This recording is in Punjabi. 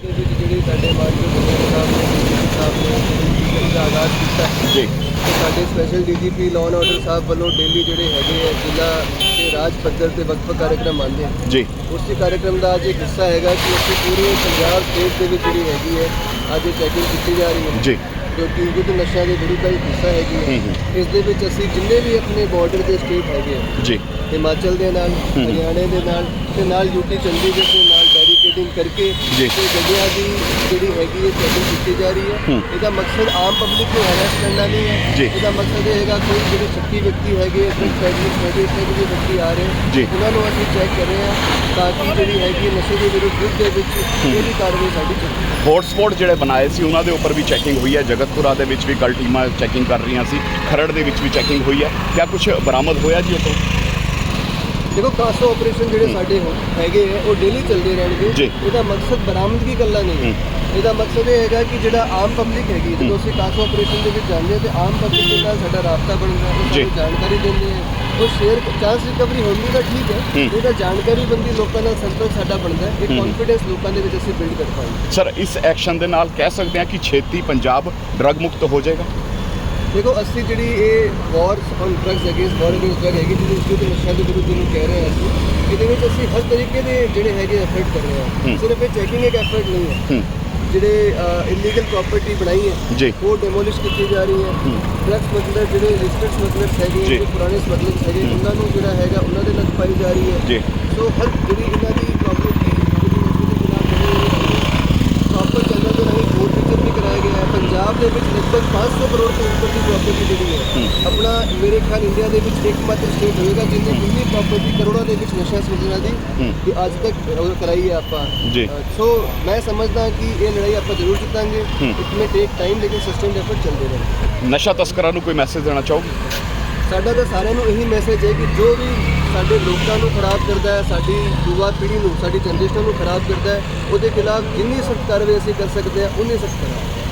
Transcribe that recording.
ਜਿਹੜੀ ਸਾਡੇ ਮਾਨਯੋਗ ਗਵਰਨਰ ਸਾਹਿਬ ਨੇ ਡੀਜੀਪੀ ਸਾਹਿਬ ਨੇ ਜਿਹੜੀ ਦਾ ਆਗਾਜ਼ ਕੀਤਾ ਜੀ ਸਾਡੇ ਸਪੈਸ਼ਲ ਡੀਜੀਪੀ ਲਾਅ ਆਰਡਰ ਸਾਹਿਬ ਵੱਲੋਂ ਡੇਲੀ ਜਿਹੜੇ ਹੈਗੇ ਆ ਜ਼ਿਲ੍ਹਾ ਤੇ ਰਾਜ ਪੱਧਰ ਤੇ ਵਕਫ ਕਾਰਜਕ੍ਰਮ ਆਉਂਦੇ ਆ। ਜੀ। ਉਸੇ ਕਾਰਜਕ੍ਰਮ ਦਾ ਅੱਜ ਇੱਕ ਹਿੱਸਾ ਹੈਗਾ ਕਿ ਅਸੀਂ ਪੂਰੇ ਪੰਜਾਬ ਸਟੇਟ ਦੇ ਵਿੱਚ ਜਿਹੜੀ ਹੈਗੀ ਹੈ ਅੱਜ ਚੈਕਿੰਗ ਕੀਤੀ ਜਾ ਰਹੀ ਹੈ। ਜੀ। ਕਿਉਂਕਿ ਯੁੱਧ ਨਸ਼ਾ ਦੇ ਵਿਰੁੱਧ ਦਾ ਇੱਕ ਹਿੱਸਾ ਹੈਗੀ ਹੈ ਇਸ ਦੇ ਵਿੱਚ ਅਸੀਂ ਜਿੰਨੇ ਵੀ ਆਪਣੇ ਬਾਰਡਰ ਦੇ ਸਟੇਟ ਹੈਗੇ ਆ ਜੀ ਹਿਮਾਚਲ ਦੇ ਨਾਲ ਹਰਿਆਣੇ ਦੇ ਨਾਲ ਤੇ ਨਾਲ ਯੂਪੀ ਚੰਡੀਗੜ੍ਹ ਦੇ ਨਾਲ ਬੈਰੀਕੇਡਿੰਗ ਕਰਕੇ ਜੀ। ਤੇ ਗੱਡੀਆਂ ਦੀ ਜਿਹੜੀ ਹੈਗੀ ਹੈ ਚੈਕਿੰਗ ਕੀਤੀ ਜਾ ਰਹੀ ਹੈ। ਇਹਦਾ ਮਕਸਦ ਆਮ ਪਬਲਿਕ ਨੂੰ ਹਰਾਸ ਕਰਨਾ ਨਹੀਂ ਹੈ ਜੀ। ਇਹਦਾ ਮਕਸਦ ਇਹ ਹੈਗਾ ਕੋਈ ਜਿਹੜੇ ਸ਼ੱਕੀ ਵਿਅਕਤੀ ਹੈਗੇ ਡਰਗ ਪੈਡਲਰਸ ਹੈਗੇ ਇੱਥੇ ਦੇ ਵਿਅਕਤੀ ਆ ਰਹੇ ਜੀ। ਉਹਨਾਂ ਨੂੰ ਅਸੀਂ ਚੈੱਕ ਕਰ ਰਹੇ ਹਾਂ ਤਾਂ ਕਿ ਜਿਹੜੀ ਹੈਗੀ ਨਸ਼ੇ ਦੇ ਵਿਰੁੱਧ ਦੇ ਵਿੱਚ ਇਹਦੀ ਕਾਰਵਾਈ ਸਾਡੀ ਚੱਲੀ ਹੌਟਸਪੌਟ ਜਿਹੜੇ ਬਣਾਏ ਸੀ ਉਹਨਾਂ ਦੇ ਉੱਪਰ ਵੀ ਚੈਕਿੰਗ ਹੋਈ ਹੈ ਜਗਤਪੁਰਾ ਦੇ ਵਿੱਚ ਵੀ ਕੱਲ ਟੀਮਾਂ ਚੈਕਿੰਗ ਕਰ ਰਹੀਆਂ ਸੀ। ਖਰੜ ਦੇ ਵਿੱਚ ਵੀ ਚੈਕਿੰਗ ਹੋਈ ਹੈ। ਕਿਆ ਕੁਝ ਬਰਾਮਦ ਹੋਇਆ ਜੀ ਉਤੋਂ ਦੇਖੋ ਕਾਸੋ ਆਪਰੇਸ਼ਨ ਜਿਹੜੇ ਸਾਡੇ ਹੋ- ਹੈਗੇ ਆ ਉਹ ਡੇਲੀ ਚੱਲਦੇ ਰਹਿਣਗੇ। ਇਹਦਾ ਮਕਸਦ ਬਰਾਮਦਗੀ ਕੱਲਾ ਨਹੀਂ ਹੈ। ਇਹਦਾ ਮਕਸਦ ਇਹ ਹੈਗਾ ਕਿ ਜਿਹੜਾ ਆਮ ਪਬਲਿਕ ਹੈਗੀ ਜਦੋਂ ਅਸੀਂ ਕਾਸੋ ਆਪਰੇਸ਼ਨ ਦੇ ਵਿੱਚ ਜਾਂਦੇ ਹਾਂ ਤੇ ਆਮ ਪਬਲਿਕ ਦੇ ਨਾਲ ਸਾਡਾ ਰਾਬਤਾ ਬਣਦਾ ਹੈ ਜਾਣਕਾਰੀ ਦਿੰਦੇ ਆ ਉਹ ਸ਼ੇਅਰ ਚਾਂਸ ਰਿਕਵਰੀ ਹੁੰਦੀ ਤਾਂ ਠੀਕ ਹੈ। ਇਹਦਾ ਜਾਣਕਾਰੀ ਬੰਦੀ ਲੋਕਾਂ ਨਾਲ ਸੰਪਰਕ ਸਾਡਾ ਬਣਦਾ ਹੈ। ਇੱਕ ਹੂੰ। ਕੌਨਫੀਡੈਂਸ ਲੋਕਾਂ ਦੇ ਵਿੱਚ ਅਸੀਂ ਬਿਲਡ ਕਰ ਪਾਉਂਦੇ ਸਰ ਇਸ ਐਕਸ਼ਨ ਦੇ ਨਾਲ ਕਹਿ ਸਕਦੇ ਹਾਂ ਕਿ ਛੇਤੀ ਪੰਜਾਬ ਡਰਗ ਮੁਕਤ ਹੋ ਜਾਏਗਾ? ਦੇਖੋ ਅਸੀਂ ਜਿਹੜੀ ਇਹ war on drugs against war against drug ਹੈਗੀ ਜਿਹਦੇ ਵਿਰੁੱਧ ਨਸ਼ਾ ਦੇ ਵਿਰੁੱਧ ਜਿਹਨੂੰ ਕਹਿ ਰਹੇ ਹਾਂ ਅਸੀਂ ਇਹਦੇ ਵਿੱਚ ਅਸੀਂ ਹਰ ਤਰੀਕੇ ਦੇ ਜਿਹੜੇ ਹੈਗੇ ਐਫਰਟ ਕਰ ਰਹੇ ਹਾਂ। ਸਿਰਫ ਇਹ ਚੈਕਿੰਗ ਇੱਕ ਐਫਰਟ ਨਹੀਂ ਹੂੰ। ਜਿਹੜੇ ਇਲੀਗਲ ਪ੍ਰਾਪਰਟੀ ਬਣਾਈ ਹੈ ਉਹ ਡੈਮੋਲਿਸ਼ ਕੀਤੀ ਜਾ ਰਹੀ ਹੈ। ਡਰੱਗ ਸਮਗਲਰ ਜਿਹੜੇ ਰਜਿਸਟਰਡ ਸਮਗਲਰਸ ਹੈਗੇ। ਜਿਹੜੇ ਪੁਰਾਣੇ ਸਮਗਲਰਸ ਹੈਗੇ। ਉਹਨਾਂ ਨੂੰ ਜਿਹੜਾ ਹੈਗਾ ਉਹਨਾਂ ਦੇ ਨਾਲ ਪਾਈ ਜਾ ਰਹੀ ਹੈ ਸੋ ਹਰ ਜਿਹੜੀ ਇਹਨਾਂ ਦੀ ਪ੍ਰਾਪਰਟੀ ਪ੍ਰੋਪਰ ਚੈਨਲ ਦੇ ਰਾਹੀਂ ਕੋਰਟ ਵਿਚਰ ਵੀ ਕਰਾਇਆ ਗਿਆ ਹੈ ਪੰਜਾਬ ਦੇ ਵਿੱਚ ਲਗਭਗ 500 ਦੀ ਪ੍ਰਾਪਰਟੀ ਜਿਹੜੀ ਹੈ। ਆਪਣਾ ਮੇਰੇ ਖਿਆਲ ਇੰਡੀਆ ਦੇ ਵਿੱਚ ਇੱਕਮਾਤਰ ਸਟੇਟ ਹੋਏਗਾ ਜਿੰਨੇ ਇੰਨੀ ਪ੍ਰਾਪਰਟੀ ਕਰੋੜਾਂ ਦੇ ਵਿੱਚ ਨਸ਼ਾ ਸਮਗਲਰਾਂ ਦੀ। ਕਿ ਅੱਜ ਤੱਕ ਉਹ ਕਰਾਈ ਹੈ ਆਪਾਂ। ਸੋ ਮੈਂ ਸਮਝਦਾ ਕਿ ਇਹ ਲੜਾਈ ਆਪਾਂ ਜ਼ਰੂਰ ਜਿੱਤਾਂਗੇ। Hmm. It may take time ਲੇਕਿਨ ਸਸਟੇਨਡ ਐਫਰਟ ਚੱਲਦੇ ਰਹਿਣਗੇ। ਨਸ਼ਾ ਤਸਕਰਾਂ ਨੂੰ ਕੋਈ ਮੈਸੇਜ ਦੇਣਾ ਚਾਹੋਗੇ? ਸਾਡਾ ਤਾਂ ਸਾਰਿਆਂ ਨੂੰ ਇਹੀ ਮੈਸੇਜ ਹੈ ਕਿ ਜੋ ਵੀ ਸਾਡੇ ਲੋਕਾਂ ਨੂੰ ਖਰਾਬ ਕਰਦਾ ਹੈ ਸਾਡੀ ਯੁਵਾ ਪੀੜ੍ਹੀ ਨੂੰ ਸਾਡੀ ਜਨਰੇਸ਼ਨ ਨੂੰ ਖਰਾਬ ਕਰਦਾ ਹੈ ਉਹਦੇ ਖਿਲਾਫ ਜਿੰਨੀ ਸਖਤ ਕਾਰਵਾਈ ਅਸੀਂ ਕਰ ਸਕਦੇ ਹਾਂ ਉਨੀ ਸਖਤ ਕਰਾਂਗੇ।